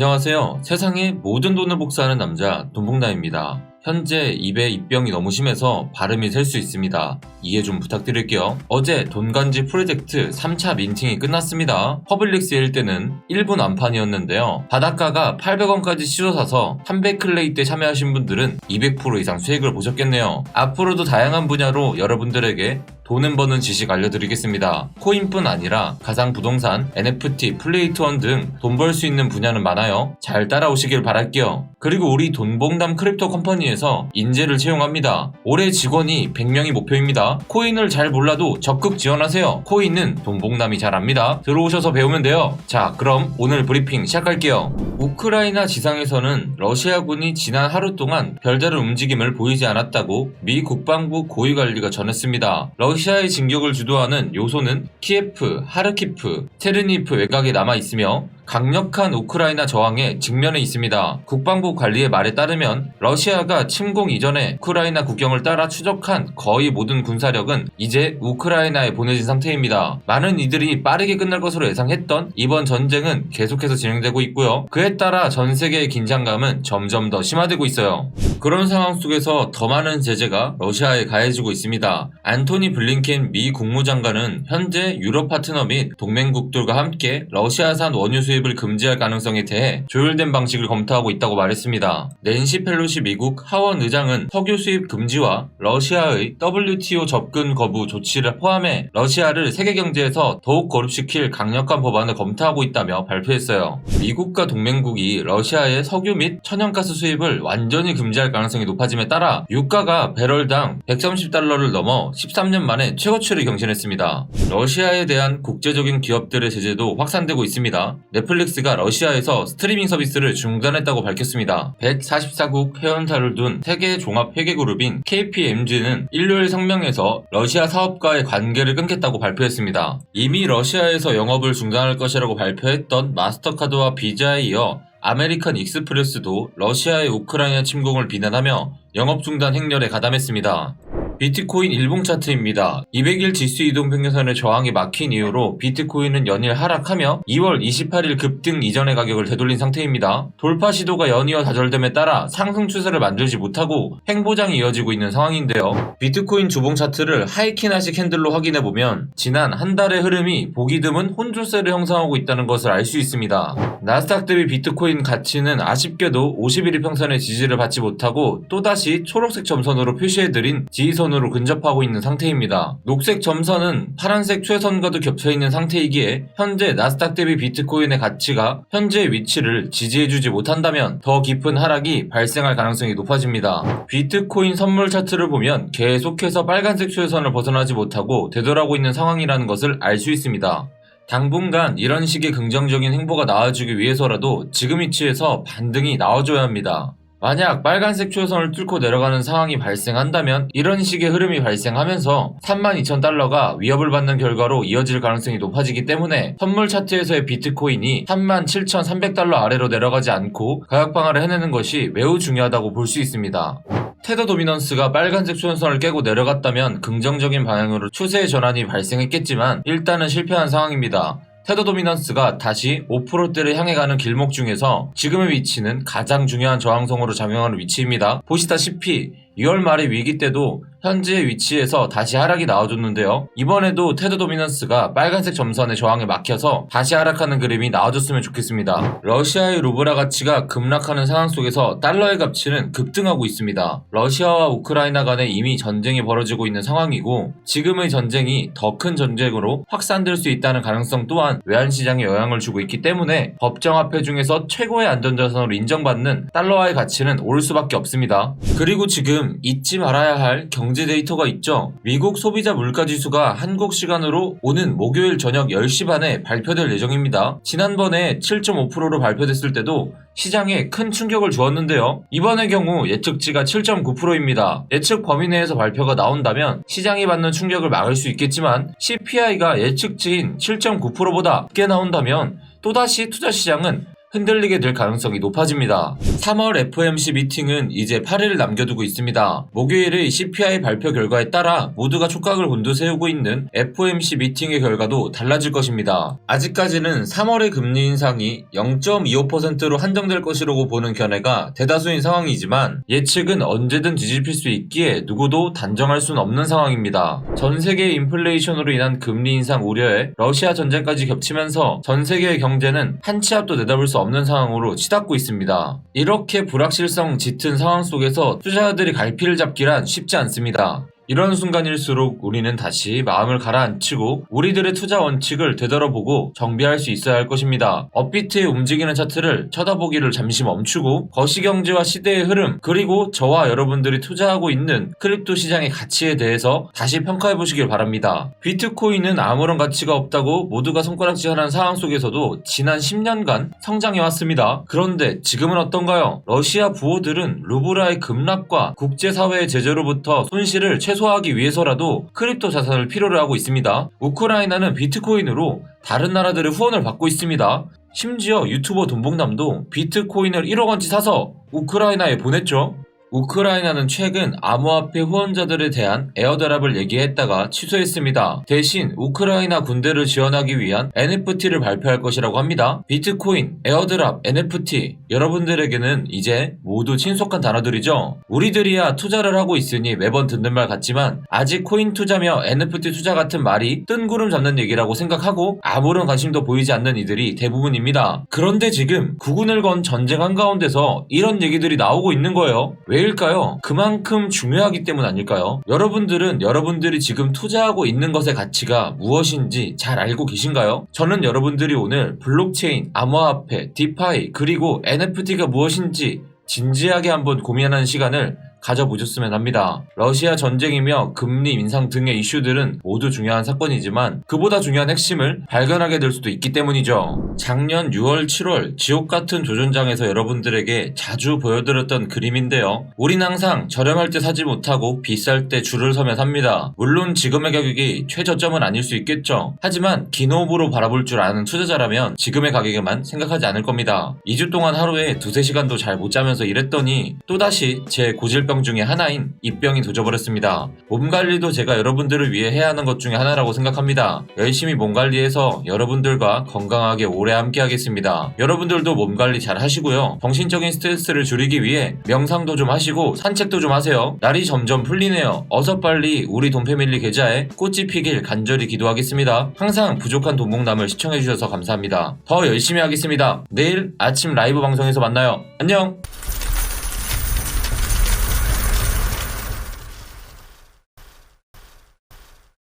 안녕하세요. 세상의 모든 돈을 복사하는 남자 돈봉나입니다. 현재 입에 입병이 너무 심해서 발음이 셀 수 있습니다. 이해 좀 부탁드릴게요. 어제 돈간지 프로젝트 3차 민팅이 끝났습니다. 퍼블릭스일 때는 1분 완판이었는데요. 바닷가가 800원까지 씻어사서 300클레이 때 참여하신 분들은 200% 이상 수익을 보셨겠네요. 앞으로도 다양한 분야로 여러분들에게 돈은 버는 지식 알려드리겠습니다. 코인뿐 아니라 가상 부동산, NFT, 플레이트원 등 돈 벌 수 있는 분야는 많아요. 잘 따라오시길 바랄게요. 그리고 우리 돈봉담 크립토 컴퍼니에서 인재를 채용합니다. 올해 직원이 100명이 목표입니다. 코인을 잘 몰라도 적극 지원하세요. 코인은 돈봉담이 잘 압니다. 들어오셔서 배우면 돼요. 자, 그럼 오늘 브리핑 시작할게요. 우크라이나 지상에서는 러시아군이 지난 하루 동안 별다른 움직임을 보이지 않았다고 미 국방부 고위관리가 전했습니다. 러시 아의 진격을 주도하는 요소는 키예프, 하르키프, 테르니프 외곽에 남아 있으며 강력한 우크라이나 저항에 직면해 있습니다. 국방부 관리의 말에 따르면 러시아가 침공 이전에 우크라이나 국경을 따라 추적한 거의 모든 군사력은 이제 우크라이나에 보내진 상태입니다. 많은 이들이 빠르게 끝날 것으로 예상했던 이번 전쟁은 계속해서 진행되고 있고요. 그에 따라 전 세계의 긴장감은 점점 더 심화되고 있어요. 그런 상황 속에서 더 많은 제재가 러시아에 가해지고 있습니다. 안토니 블링켄 미 국무장관은 현재 유럽 파트너 및 동맹국들과 함께 러시아산 원유 수입 을 금지할 가능성에 대해 조율된 방식을 검토하고 있다고 말했습니다. 낸시 펠로시 미국 하원 의장은 석유 수입 금지와 러시아의 WTO 접근 거부 조치를 포함해 러시아를 세계 경제에서 더욱 거듭시킬 강력한 법안을 검토하고 있다며 발표했어요. 미국과 동맹국이 러시아의 석유 및 천연가스 수입을 완전히 금지할 가능성이 높아짐에 따라 유가가 배럴당 130달러를 넘어 13년 만에 최고치를 경신했습니다. 러시아에 대한 국제적인 기업들의 제재도 확산되고 있습니다. 넷플릭스가 러시아에서 스트리밍 서비스를 중단했다고 밝혔습니다. 144국 회원사를 둔 세계 종합 회계 그룹인 KPMG는 일요일 성명에서 러시아 사업과의 관계를 끊겠다고 발표했습니다. 이미 러시아에서 영업을 중단할 것이라고 발표했던 마스터카드와 비자에 이어 아메리칸 익스프레스도 러시아의 우크라이나 침공을 비난하며 영업 중단 행렬에 가담했습니다. 비트코인 일봉 차트입니다. 200일 지수 이동 평균선의 저항이 막힌 이후로 비트코인은 연일 하락하며 2월 28일 급등 이전의 가격을 되돌린 상태입니다. 돌파 시도가 연이어 다절됨에 따라 상승 추세를 만들지 못하고 횡보장이 이어지고 있는 상황인데요. 비트코인 주봉 차트를 하이키나식 핸들로 확인해 보면 지난 한 달의 흐름이 보기 드문 혼조세를 형성하고 있다는 것을 알 수 있습니다. 나스닥 대비 비트코인 가치는 아쉽게도 51일 평선의 지지를 받지 못하고 또다시 초록색 점선으로 표시해드린 지지선 으로 근접하고 있는 상태입니다. 녹색 점선은 파란색 최선과도 겹쳐 있는 상태이기에 현재 나스닥 대비 비트코인의 가치가 현재의 위치를 지지해주지 못한다면 더 깊은 하락이 발생할 가능성이 높아집니다. 비트코인 선물 차트를 보면 계속해서 빨간색 최선을 벗어나지 못하고 되돌아오고 있는 상황이라는 것을 알 수 있습니다. 당분간 이런 식의 긍정적인 행보가 나와주기 위해서라도 지금 위치에서 반등이 나와줘야 합니다. 만약 빨간색 추세선을 뚫고 내려가는 상황이 발생한다면 이런 식의 흐름이 발생하면서 32,000달러가 위협을 받는 결과로 이어질 가능성이 높아지기 때문에 선물 차트에서의 비트코인이 37,300달러 아래로 내려가지 않고 가격 방어를 해내는 것이 매우 중요하다고 볼 수 있습니다. 테더 도미넌스가 빨간색 추선선을 깨고 내려갔다면 긍정적인 방향으로 추세의 전환이 발생했겠지만 일단은 실패한 상황입니다. 테더 도미넌스가 다시 5%대를 향해 가는 길목 중에서 지금의 위치는 가장 중요한 저항성으로 작용하는 위치입니다. 보시다시피 2월 말의 위기 때도 현재의 위치에서 다시 하락이 나와줬는데요. 이번에도 테드 도미넌스가 빨간색 점선의 저항에 막혀서 다시 하락하는 그림이 나와줬으면 좋겠습니다. 러시아의 루브라 가치가 급락하는 상황 속에서 달러의 가치는 급등하고 있습니다. 러시아와 우크라이나 간에 이미 전쟁이 벌어지고 있는 상황이고 지금의 전쟁이 더 큰 전쟁으로 확산될 수 있다는 가능성 또한 외환시장에 영향을 주고 있기 때문에 법정화폐 중에서 최고의 안전자산으로 인정받는 달러화의 가치는 오를 수밖에 없습니다. 그리고 지금 잊지 말아야 할 경제 데이터가 있죠. 미국 소비자 물가 지수가 한국 시간으로 오는 목요일 저녁 10시 반에 발표될 예정입니다. 지난번에 7.5%로 발표됐을 때도 시장에 큰 충격을 주었는데요. 이번의 경우 예측치가 7.9%입니다. 예측 범위 내에서 발표가 나온다면 시장이 받는 충격을 막을 수 있겠지만 CPI가 예측치인 7.9%보다 늦게 나온다면 또다시 투자 시장은 흔들리게 될 가능성이 높아집니다. 3월 FOMC 미팅은 이제 8일을 남겨두고 있습니다. 목요일의 CPI 발표 결과에 따라 모두가 촉각을 곤두세우고 있는 FOMC 미팅의 결과도 달라질 것입니다. 아직까지는 3월의 금리 인상이 0.25%로 한정될 것이라고 보는 견해가 대다수인 상황이지만 예측은 언제든 뒤집힐 수 있기에 누구도 단정할 수는 없는 상황입니다. 전 세계 인플레이션으로 인한 금리 인상 우려에 러시아 전쟁까지 겹치면서 전 세계의 경제는 한 치 앞도 내다볼 수 없는 상황으로 치닫고 있습니다. 이렇게 불확실성 짙은 상황 속에서 투자자들이 갈피를 잡기란 쉽지 않습니다. 이런 순간일수록 우리는 다시 마음을 가라앉히고 우리들의 투자 원칙을 되돌아보고 정비할 수 있어야 할 것입니다. 업비트에 움직이는 차트를 쳐다보기를 잠시 멈추고 거시경제와 시대의 흐름 그리고 저와 여러분들이 투자하고 있는 크립토 시장의 가치에 대해서 다시 평가해 보시길 바랍니다. 비트코인은 아무런 가치가 없다고 모두가 손가락질하는 상황 속에서도 지난 10년간 성장해 왔습니다. 그런데 지금은 어떤가요? 러시아 부호들은 루브라의 급락과 국제사회의 제재로부터 손실을 최소 화하기 위해서라도 크립토 자산을 필요로 하고 있습니다. 우크라이나는 비트코인으로 다른 나라들의 후원을 받고 있습니다. 심지어 유튜버 돈봉남도 비트코인을 1억 원치 사서 우크라이나에 보냈죠. 우크라이나는 최근 암호화폐 후원자들에 대한 에어드랍을 얘기했다가 취소했습니다. 대신 우크라이나 군대를 지원하기 위한 NFT를 발표할 것이라고 합니다. 비트코인, 에어드랍, NFT 여러분들에게는 이제 모두 친숙한 단어들이죠. 우리들이야 투자를 하고 있으니 매번 듣는 말 같지만 아직 코인 투자며 NFT 투자 같은 말이 뜬구름 잡는 얘기라고 생각하고 아무런 관심도 보이지 않는 이들이 대부분입니다. 그런데 지금 구군을 건 전쟁 한가운데서 이런 얘기들이 나오고 있는 거예요. 왜 일까요? 그만큼 중요하기 때문 아닐까요? 여러분들은 여러분들이 지금 투자하고 있는 것의 가치가 무엇인지 잘 알고 계신가요? 저는 여러분들이 오늘 블록체인, 암호화폐, 디파이, 그리고 NFT가 무엇인지 진지하게 한번 고민하는 시간을 가져보셨으면 합니다. 러시아 전쟁이며 금리 인상 등의 이슈들은 모두 중요한 사건이지만 그보다 중요한 핵심을 발견하게 될 수도 있기 때문이죠. 작년 6월, 7월 지옥 같은 조전장에서 여러분들에게 자주 보여드렸던 그림인데요. 우린 항상 저렴할 때 사지 못하고 비쌀 때 줄을 서며 삽니다. 물론 지금의 가격이 최저점은 아닐 수 있겠죠. 하지만 긴 호흡으로 바라볼 줄 아는 투자자라면 지금의 가격에만 생각하지 않을 겁니다. 2주 동안 하루에 두세 시간도 잘 못 자면서 일했더니 또다시 제 고질병 중에 하나인 입병이 도져버렸습니다. 몸 관리도 제가 여러분들을 위해 해야 하는 것 중에 하나라고 생각합니다. 열심히 몸 관리해서 여러분들과 건강하게 오래 함께 하겠습니다. 여러분들도 몸 관리 잘 하시고요. 정신적인 스트레스를 줄이기 위해 명상도 좀 하시고 산책도 좀 하세요. 날이 점점 풀리네요. 어서 빨리 우리 돈패밀리 계좌에 꽃이 피길 간절히 기도하겠습니다. 항상 부족한 돈봉남을 시청해주셔서 감사합니다. 더 열심히 하겠습니다. 내일 아침 라이브 방송에서 만나요. 안녕!